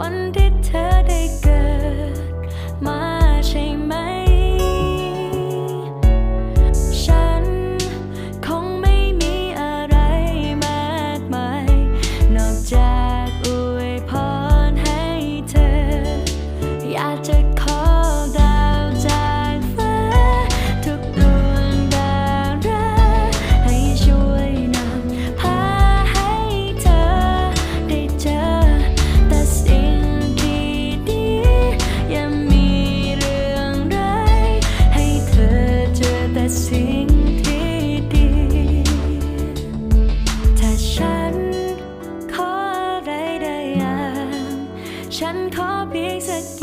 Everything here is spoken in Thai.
One day ฉันขอเพียงสัก